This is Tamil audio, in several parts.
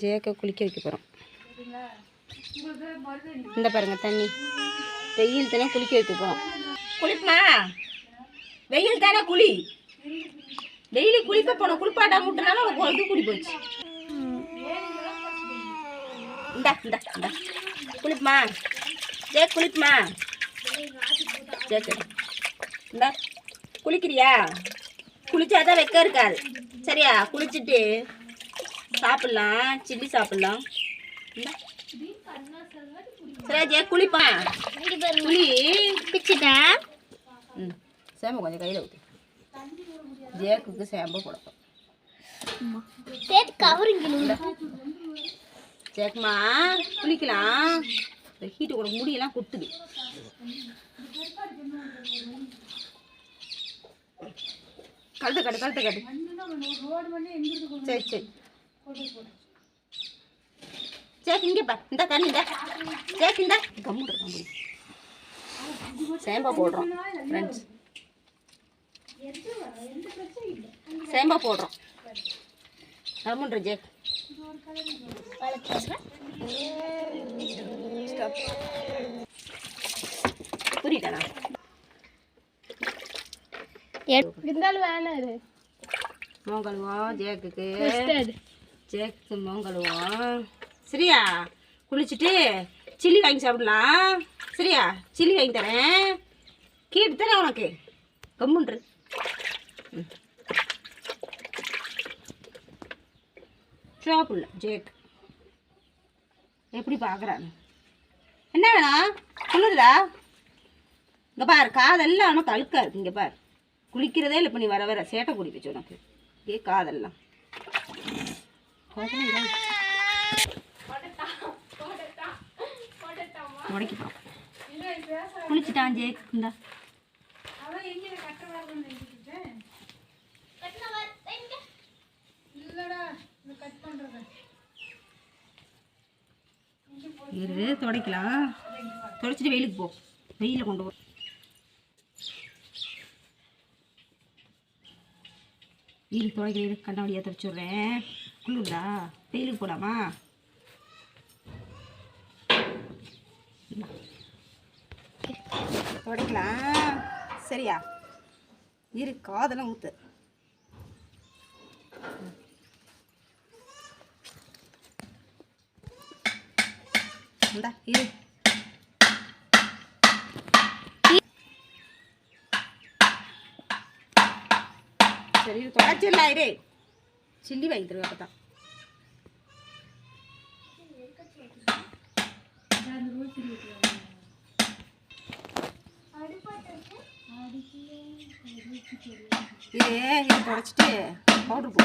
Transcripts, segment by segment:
ஜேக்க குளிக்க வைக்க போகிறோம் இந்த பாருங்க தண்ணி. வெயில் தானே குளிக்க வைக்க போகிறோம் குளிப்புமா வெயில் தானே குளி. டெய்லி குளிக்க போனோம். குளிப்பாட்டாம விட்டனால உனக்கு இது குடி போச்சு. இந்தா இந்தா இந்தா. குளிப்புமா ஜே குளிப்புமா சரி சரி. இந்தா. குளிக்கிறியா? குளிச்சாதான் வெக்க இருக்காது. சரியா? குளிச்சுட்டு சாப்பிட்லாம் சில்லி சாப்பிட்லாம். இந்தா. சரி ஜே குளிப்பா. குளி. பிச்சுட்டேன் ம். சேம்பு கொஞ்சம் கையில் ஊற்றி ஜேக்குக்கு சேம்பு கொடுப்போம் ஜேக்குமா குளிக்கலாம். ஹீட்டு கூட முடியெல்லாம் குத்துது கழுத்து கட்டு கழுத்து கட்டு. சரி சரி. சேக்கு இங்கே பா இந்த தண்ணி இந்த. சேக்கு இந்த. கம்முடு கம்முடு சேம்பா போடுறோம் ஃப்ரெண்ட்ஸ் சேம்பா போடுறோம். கம்முன்ற ஜேக். புரியுதாண்ணா இருந்தாலும் வேணாம் இது மோங்கல்வோம் ஜேக்குக்கு Custard. ஜேக்கு சரியா? குளிச்சுட்டு சில்லி வாங்கி சாப்பிடலாம். சரியா? சில்லி வாங்கி தரேன். கீட்டு தானே உனக்கு. கம்முன்று. ம். சாப்பிடல ஜேக். எப்படி பார்க்குறாங்க என்ன வேணும்? குளிருதா இங்கே பாரு காதெல்லாம் ஆனால் அழுக்கா இருக்கு. இங்கே பாரு. குளிக்கிறதே இல்லை இப்போ நீ வர வர சேட்டை குடிப்பிச்சு உனக்கு. ஏ காதெல்லாம். உடைக்கிட்டான் குளிச்சுட்டான் ஜே இந்தா. இரு துடைக்கலாம். துடைச்சிட்டு வெயிலுக்கு போ. வெயில கொண்டு போ. இரு துடைக்கிற இரு. கண்ணாடியாக துடைச்சி விட்றேன் குளிருதா வெயிலுக்கு போடாமா உடைக்கலாம். சரியா? இரு காதெல்லாம் ஊத்து. இந்தா இரு. சரி தொடச்சிடலாம் இரு. சில்லி வாங்கி தருவேன் அப்போ தான் இது இது தொடச்சிட்டு பவுடர் போ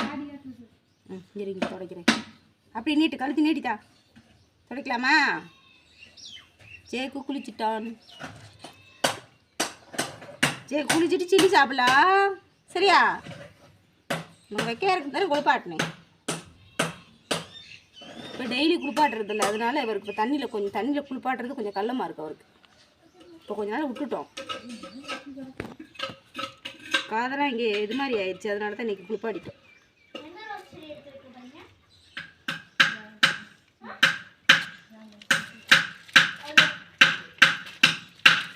ம் இரு இங்கே துடைக்கிறேன் அப்படி நீட்டு கழுத்து நீட்டித்தா துடைக்கலாமா ஜேக்கு குளிச்சுட்டான் ஜே குளிச்சுட்டு சில்லி சாப்பிடலாம் சரியா நம்ம வைக்க இருக்கு தானே குளிப்பாட்டினேன். இப்போ டெய்லி குளிப்பாட்டுறது இல்லை அதனால இவருக்கு இப்போ தண்ணியில் கொஞ்சம் தண்ணியில் குளிப்பாட்டுறது கொஞ்சம் கள்ளமாக இருக்கு அவருக்கு. இப்போ கொஞ்ச நாள் விட்டுட்டோம். காதெல்லாம் இங்கே இது மாதிரி ஆயிடுச்சு அதனால தான் இன்றைக்கி குளிப்பாடிட்டோம்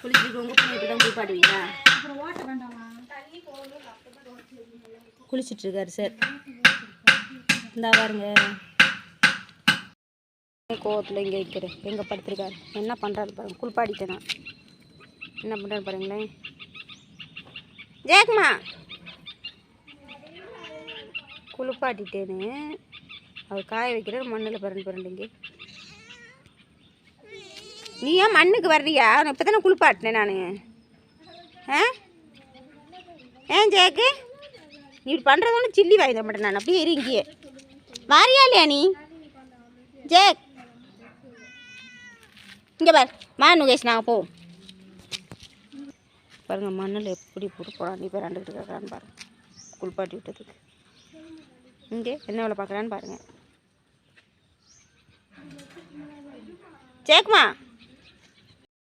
குளிச்சுட்டு உங்கள் பிள்ளைக்கு தான் குளிப்பாட்டுவீங்களா? குளிச்சுட்டு இருக்காரு சார். இந்தா பாருங்க. கோவத்தில் இங்கே இருக்கிறேன் எங்கே படுத்துருக்காரு? என்ன பண்ணுறாரு பாருங்க. குளிப்பாடிட்டேன். நான் என்ன பண்ணுறாரு பாருங்களேன். ஜெயக்குமா குளிப்பாட்டிட்டேன்னு அவர் காய வைக்கிறார் மண்ணில் பிறண்டு பிறண்டுங்க நீ ஏன் மண்ணுக்கு வர்றியா? இப்போ தானே குளிப்பாட்டினேன் நான். ஆ? ஏன் ஜேக்கு? நீ இப்படி ஒன்று சில்லி வாங்கி தர மாட்டேன் நான். அப்படியே இரு இங்கேயே. வாரியா இல்லையா நீ? ஜேக். இங்கே பார். மா நுகேஷ் நாங்கள் போவோம். பாருங்கள் மண்ணில் எப்படி போட்டு போகிறான் நீ போய் ரெண்டுக்கிட்டு இருக்கிறான்னு பாருங்க குளிப்பாட்டி விட்டதுக்கு. இங்கே என்ன வேலை பார்க்குறான்னு பாருங்கள் ஜேக்குமா